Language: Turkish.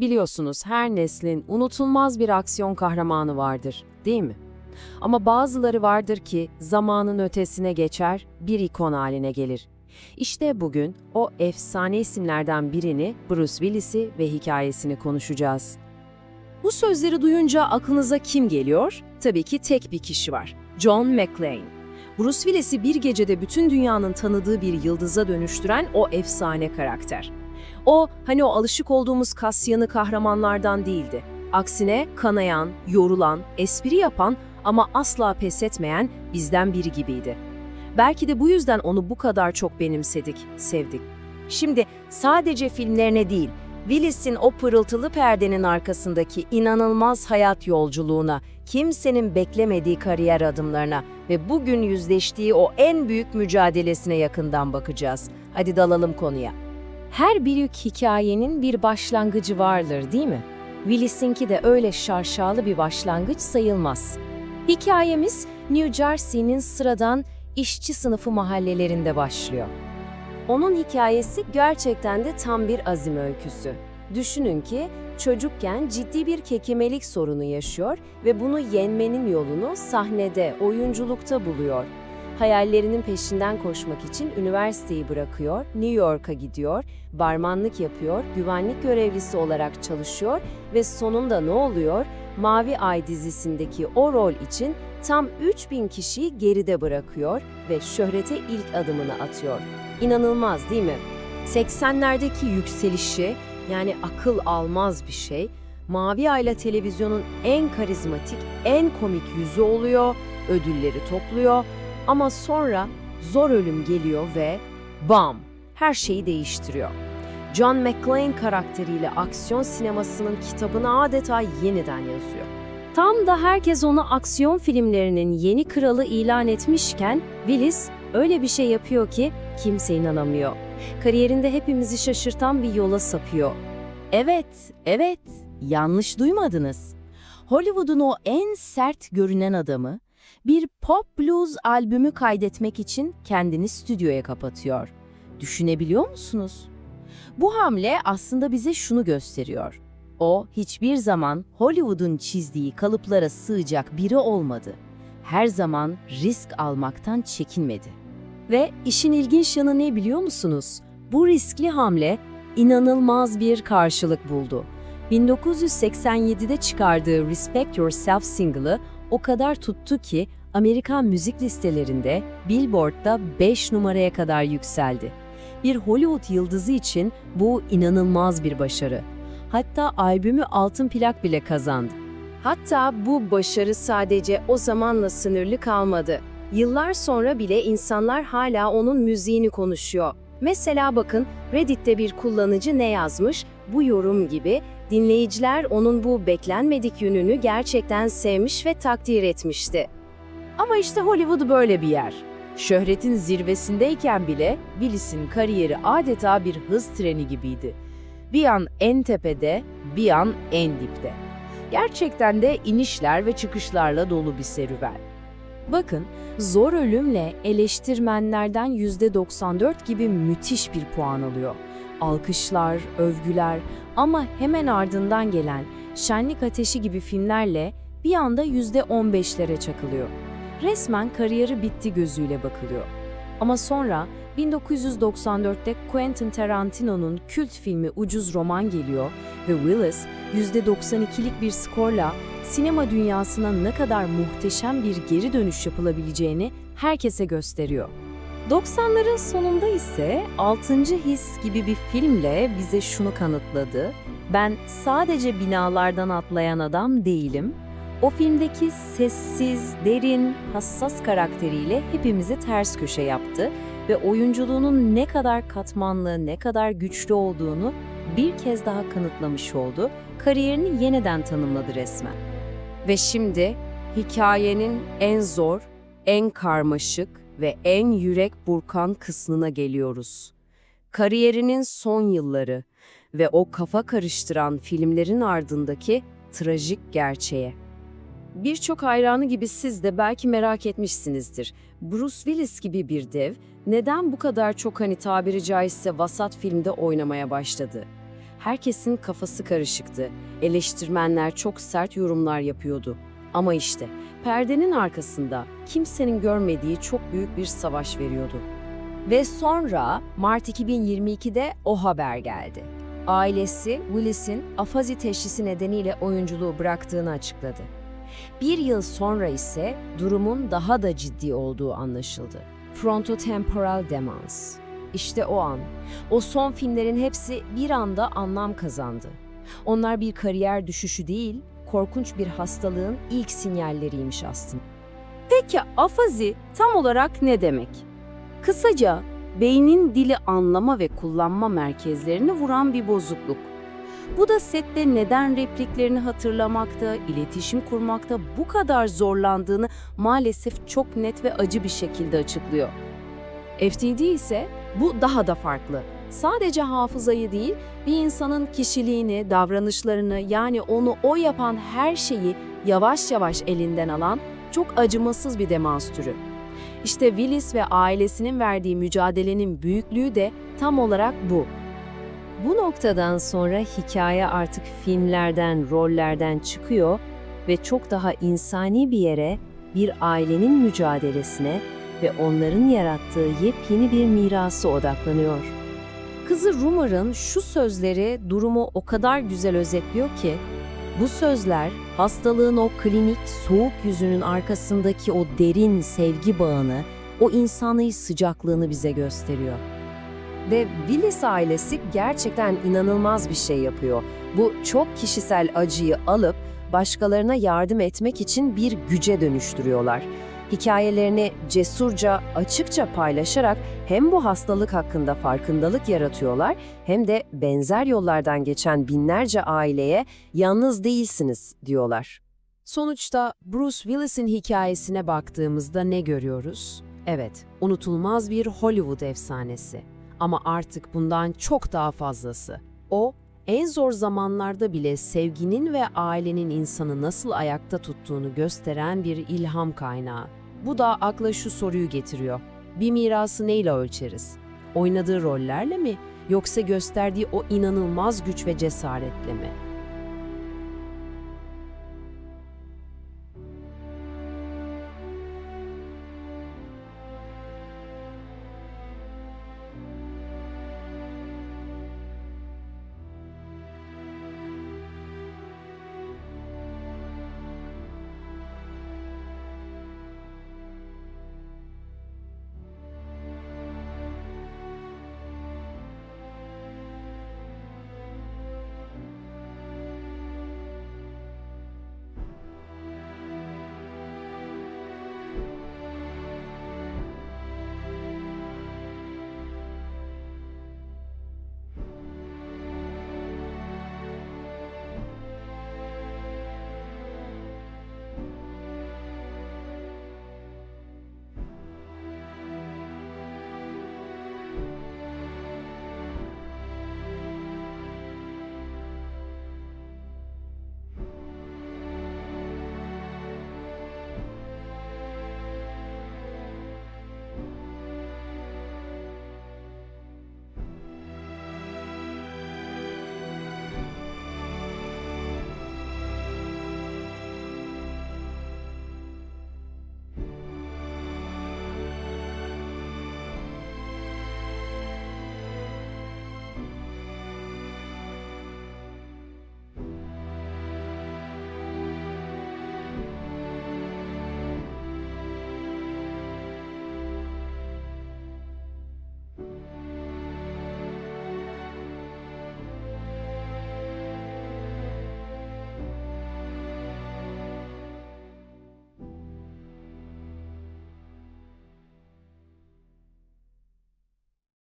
Biliyorsunuz her neslin unutulmaz bir aksiyon kahramanı vardır, değil mi? Ama bazıları vardır ki zamanın ötesine geçer, bir ikon haline gelir. İşte bugün o efsane isimlerden birini, Bruce Willis'i ve hikayesini konuşacağız. Bu sözleri duyunca aklınıza kim geliyor? Tabii ki tek bir kişi var. John McClane. Bruce Willis'i bir gecede bütün dünyanın tanıdığı bir yıldıza dönüştüren o efsane karakter. O, hani o alışık olduğumuz kasyanı kahramanlardan değildi. Aksine kanayan, yorulan, espri yapan ama asla pes etmeyen bizden biri gibiydi. Belki de bu yüzden onu bu kadar çok benimsedik, sevdik. Şimdi sadece filmlerine değil, Willis'in o pırıltılı perdenin arkasındaki inanılmaz hayat yolculuğuna, kimsenin beklemediği kariyer adımlarına ve bugün yüzleştiği o en büyük mücadelesine yakından bakacağız. Hadi dalalım konuya. Her büyük hikayenin bir başlangıcı vardır değil mi? Willis'inki de öyle şarşalı bir başlangıç sayılmaz. Hikayemiz New Jersey'nin sıradan işçi sınıfı mahallelerinde başlıyor. Onun hikayesi gerçekten de tam bir azim öyküsü. Düşünün ki çocukken ciddi bir kekemelik sorunu yaşıyor ve bunu yenmenin yolunu sahnede, oyunculukta buluyor. Hayallerinin peşinden koşmak için üniversiteyi bırakıyor, New York'a gidiyor, barmanlık yapıyor, güvenlik görevlisi olarak çalışıyor ve sonunda ne oluyor? Mavi Ay dizisindeki o rol için tam 3000 kişiyi geride bırakıyor ve şöhrete ilk adımını atıyor. İnanılmaz değil mi? 80'lerdeki yükselişi yani akıl almaz bir şey. Mavi Ayla televizyonun en karizmatik, en komik yüzü oluyor, ödülleri topluyor ama sonra zor ölüm geliyor ve bam her şeyi değiştiriyor. John McClane karakteriyle aksiyon sinemasının kitabını adeta yeniden yazıyor. Tam da herkes onu aksiyon filmlerinin yeni kralı ilan etmişken Willis öyle bir şey yapıyor ki kimse inanamıyor. Kariyerinde hepimizi şaşırtan bir yola sapıyor. Evet, evet. Yanlış duymadınız. Hollywood'un o en sert görünen adamı bir pop blues albümü kaydetmek için kendini stüdyoya kapatıyor. Düşünebiliyor musunuz? Bu hamle aslında bize şunu gösteriyor. O hiçbir zaman Hollywood'un çizdiği kalıplara sığacak biri olmadı. Her zaman risk almaktan çekinmedi. Ve işin ilginç yanı ne biliyor musunuz? Bu riskli hamle inanılmaz bir karşılık buldu. 1987'de çıkardığı Respect Yourself single'ı o kadar tuttu ki Amerikan müzik listelerinde Billboard'da 5 numaraya kadar yükseldi. Bir Hollywood yıldızı için bu inanılmaz bir başarı. Hatta albümü altın plak bile kazandı. Hatta bu başarı sadece o zamanla sınırlı kalmadı. Yıllar sonra bile insanlar hala onun müziğini konuşuyor. Mesela bakın Reddit'te bir kullanıcı ne yazmış? Bu yorum gibi dinleyiciler onun bu beklenmedik yönünü gerçekten sevmiş ve takdir etmişti. Ama işte Hollywood böyle bir yer. Şöhretin zirvesindeyken bile Willis'in kariyeri adeta bir hız treni gibiydi. Bir an en tepede, bir an en dipte. Gerçekten de inişler ve çıkışlarla dolu bir serüven. Bakın, Zor Ölüm'le eleştirmenlerden %94 gibi müthiş bir puan alıyor. Alkışlar, övgüler ama hemen ardından gelen Şenlik Ateşi gibi filmlerle bir anda %15'lere çakılıyor. Resmen kariyeri bitti gözüyle bakılıyor. Ama sonra 1994'te Quentin Tarantino'nun kült filmi Ucuz Roman geliyor ve Willis %92'lik bir skorla sinema dünyasına ne kadar muhteşem bir geri dönüş yapılabileceğini herkese gösteriyor. 90'ların sonunda ise 6. His gibi bir filmle bize şunu kanıtladı. Ben sadece binalardan atlayan adam değilim. O filmdeki sessiz, derin, hassas karakteriyle hepimizi ters köşe yaptı ve oyunculuğunun ne kadar katmanlı, ne kadar güçlü olduğunu bir kez daha kanıtlamış oldu. Kariyerini yeniden tanımladı resmen. Ve şimdi hikayenin en zor, en karmaşık ve en yürek burkan kısmına geliyoruz. Kariyerinin son yılları ve o kafa karıştıran filmlerin ardındaki trajik gerçeğe. Birçok hayranı gibi siz de belki merak etmişsinizdir. Bruce Willis gibi bir dev neden bu kadar çok hani tabiri caizse vasat filmde oynamaya başladı? Herkesin kafası karışıktı. Eleştirmenler çok sert yorumlar yapıyordu. Ama işte perdenin arkasında kimsenin görmediği çok büyük bir savaş veriyordu. Ve sonra Mart 2022'de o haber geldi. Ailesi Willis'in afazi teşhisi nedeniyle oyunculuğu bıraktığını açıkladı. Bir yıl sonra ise durumun daha da ciddi olduğu anlaşıldı. Frontotemporal demans. İşte o an. O son filmlerin hepsi bir anda anlam kazandı. Onlar bir kariyer düşüşü değil, korkunç bir hastalığın ilk sinyalleriymiş aslında. Peki afazi tam olarak ne demek? Kısaca beynin dili anlama ve kullanma merkezlerini vuran bir bozukluk. Bu da sette neden repliklerini hatırlamakta, iletişim kurmakta bu kadar zorlandığını maalesef çok net ve acı bir şekilde açıklıyor. FTD ise bu daha da farklı. Sadece hafızayı değil, bir insanın kişiliğini, davranışlarını yani onu o yapan her şeyi yavaş yavaş elinden alan çok acımasız bir demans türü. İşte Willis ve ailesinin verdiği mücadelenin büyüklüğü de tam olarak bu. Bu noktadan sonra hikaye artık filmlerden, rollerden çıkıyor ve çok daha insani bir yere, bir ailenin mücadelesine ve onların yarattığı yepyeni bir mirası odaklanıyor. Kızı Rumer'ın şu sözleri durumu o kadar güzel özetliyor ki, bu sözler hastalığın o klinik soğuk yüzünün arkasındaki o derin sevgi bağını, o insani sıcaklığını bize gösteriyor. Ve Willis ailesi gerçekten inanılmaz bir şey yapıyor. Bu çok kişisel acıyı alıp başkalarına yardım etmek için bir güce dönüştürüyorlar. Hikayelerini cesurca, açıkça paylaşarak hem bu hastalık hakkında farkındalık yaratıyorlar hem de benzer yollardan geçen binlerce aileye yalnız değilsiniz diyorlar. Sonuçta Bruce Willis'in hikayesine baktığımızda ne görüyoruz? Evet, unutulmaz bir Hollywood efsanesi. Ama artık bundan çok daha fazlası. O, en zor zamanlarda bile sevginin ve ailenin insanı nasıl ayakta tuttuğunu gösteren bir ilham kaynağı. Bu da akla şu soruyu getiriyor. Bir mirası neyle ölçeriz? Oynadığı rollerle mi? Yoksa gösterdiği o inanılmaz güç ve cesaretle mi?